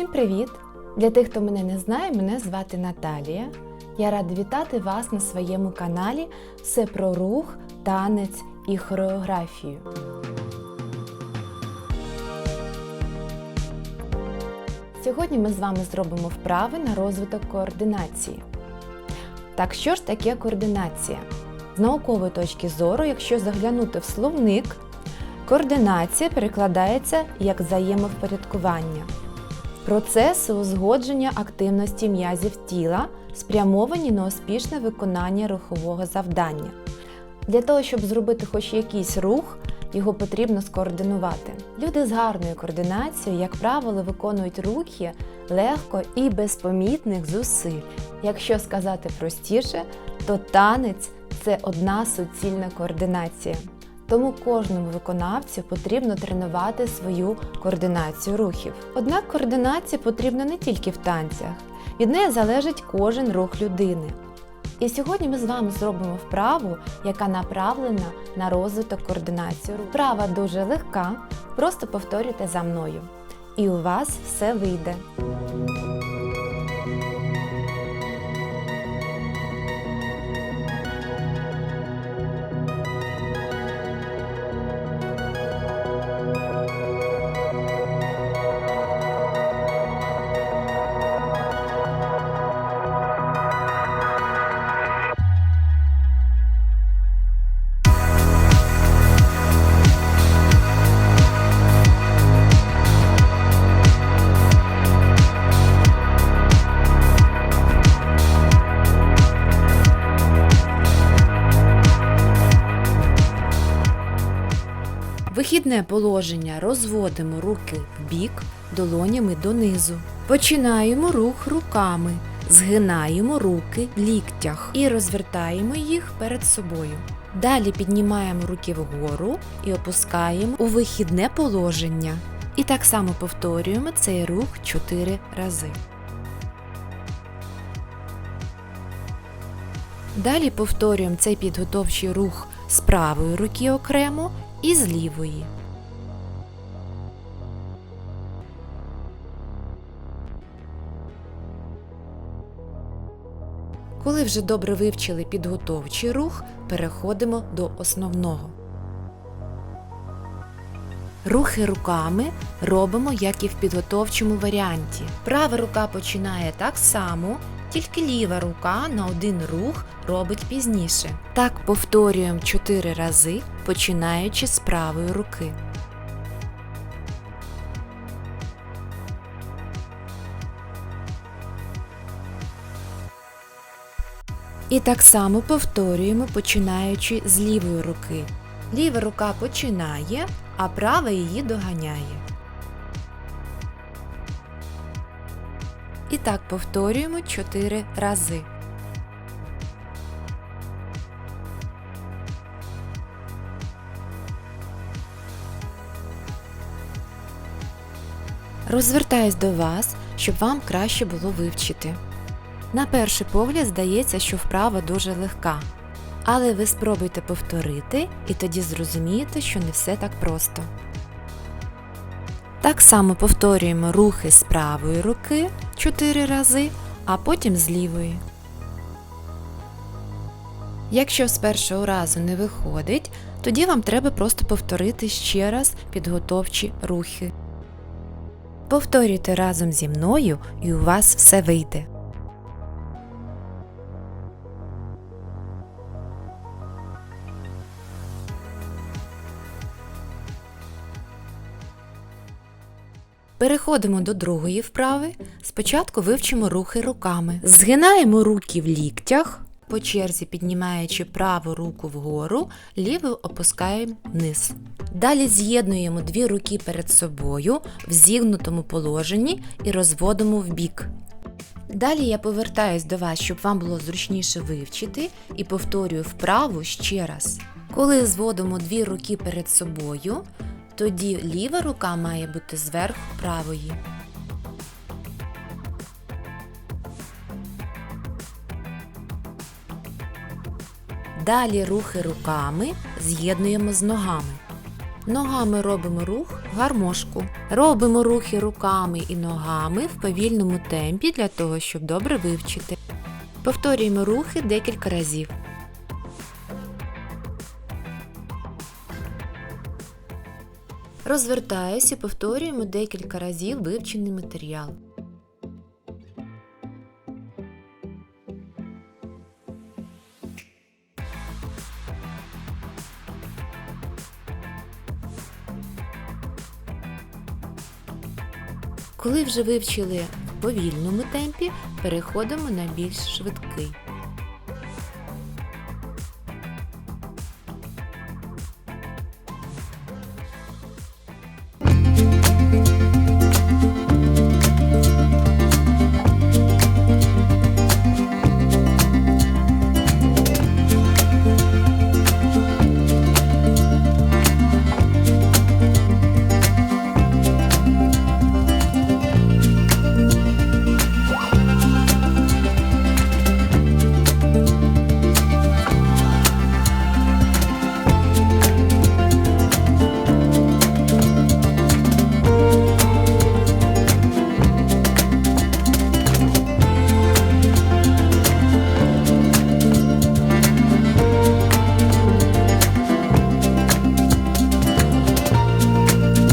Всім привіт! Для тих, хто мене не знає, мене звати Наталія. Я рада вітати вас на своєму каналі Все про рух, танець і хореографію. Сьогодні ми з вами зробимо вправи на розвиток координації. Так що ж таке координація? З наукової точки зору, якщо заглянути в словник, координація перекладається як взаємовпорядкування. Процеси узгодження активності м'язів тіла спрямовані на успішне виконання рухового завдання. Для того, щоб зробити хоч якийсь рух, його потрібно скоординувати. Люди з гарною координацією, як правило, виконують рухи легко і без помітних зусиль. Якщо сказати простіше, то танець це одна суцільна координація. Тому кожному виконавцю потрібно тренувати свою координацію рухів. Однак координація потрібна не тільки в танцях, від неї залежить кожен рух людини. І сьогодні ми з вами зробимо вправу, яка направлена на розвиток координації рук. Вправа дуже легка, просто повторюйте за мною. І у вас все вийде. Вихідне положення розводимо руки в бік долонями донизу. Починаємо рух руками, згинаємо руки в ліктях і розвертаємо їх перед собою. Далі піднімаємо руки вгору і опускаємо у вихідне положення. І так само повторюємо цей рух 4 рази. Далі повторюємо цей підготовчий рух з правої руки окремо і з лівої. Коли вже добре вивчили підготовчий рух, переходимо до основного. Рухи руками робимо, як і в підготовчому варіанті. Права рука починає так само, тільки ліва рука на один рух робить пізніше. Так повторюємо 4 рази, починаючи з правої руки. І так само повторюємо, починаючи з лівої руки. Ліва рука починає, а права її доганяє. І так повторюємо 4 рази. Розвертаюсь до вас, щоб вам краще було вивчити. На перший погляд здається, що вправа дуже легка. Але ви спробуйте повторити і тоді зрозумієте, що не все так просто. Так само повторюємо рухи з правої руки 4 рази, а потім з лівої. Якщо з першого разу не виходить, тоді вам треба просто повторити ще раз підготовчі рухи. Повторюйте разом зі мною і у вас все вийде. Переходимо до другої вправи. Спочатку вивчимо рухи руками. Згинаємо руки в ліктях, по черзі піднімаючи праву руку вгору, ліву опускаємо вниз. Далі з'єднуємо дві руки перед собою в зігнутому положенні і розводимо в бік. Далі я повертаюсь до вас, щоб вам було зручніше вивчити, і повторюю вправу ще раз. Коли зводимо дві руки перед собою, тоді ліва рука має бути зверху правої. Далі рухи руками з'єднуємо з ногами. Ногами робимо рух гармошку. Робимо рухи руками і ногами в повільному темпі для того, щоб добре вивчити. Повторюємо рухи декілька разів. Розвертаюся і повторюємо декілька разів вивчений матеріал. Коли вже вивчили в повільному темпі, переходимо на більш швидкий.